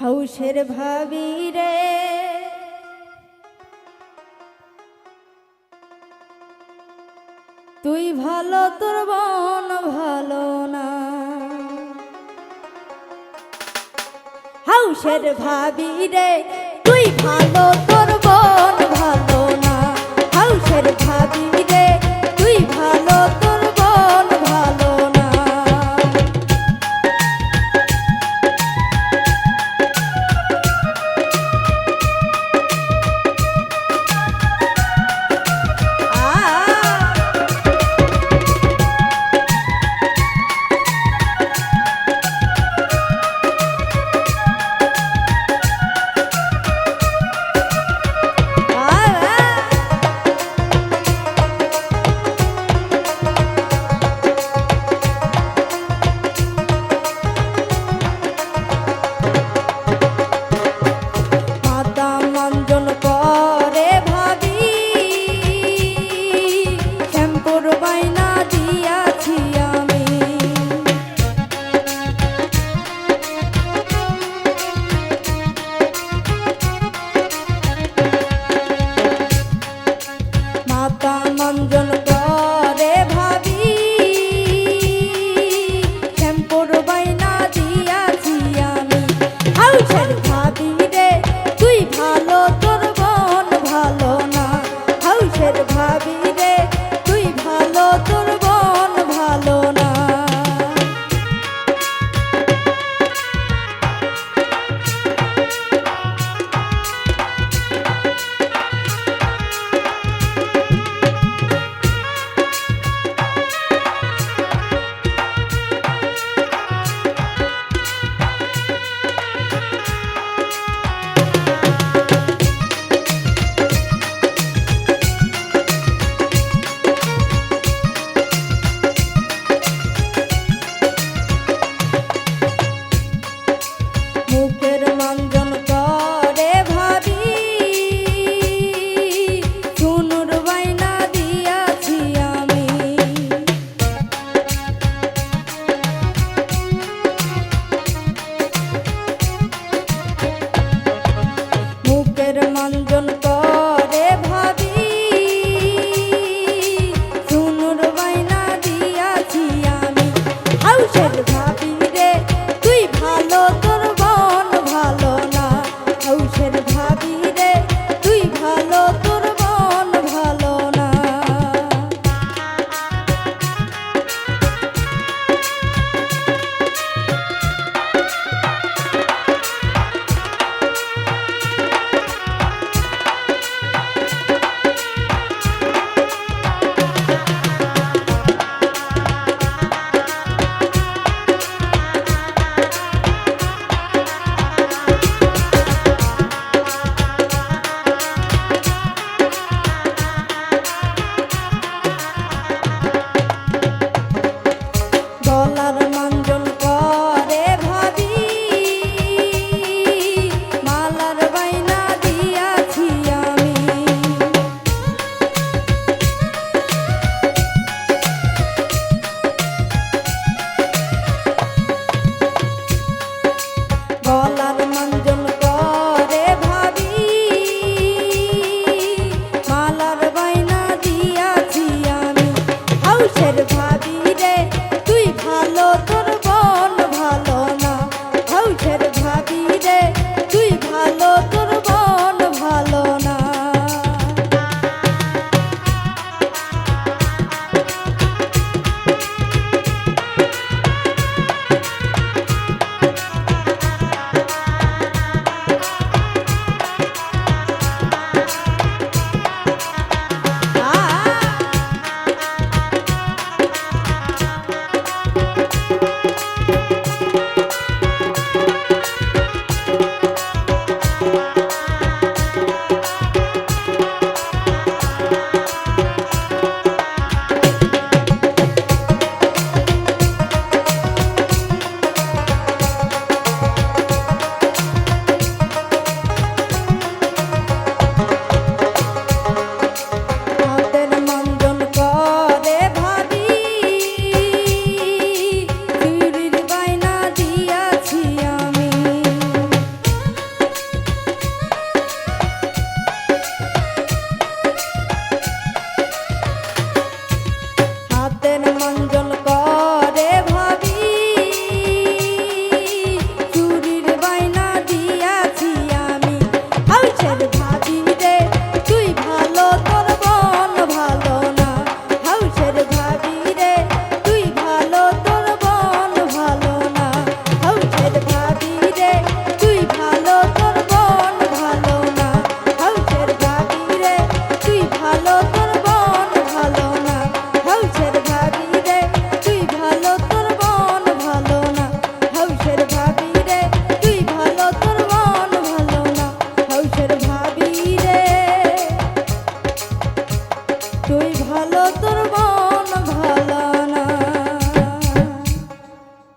হাউসের ভাবি রে। তুই ভালো, তোর বন ভালো না। হাউসের ভাবি রে, তুই ভালো, তোর মঞ্জন কর।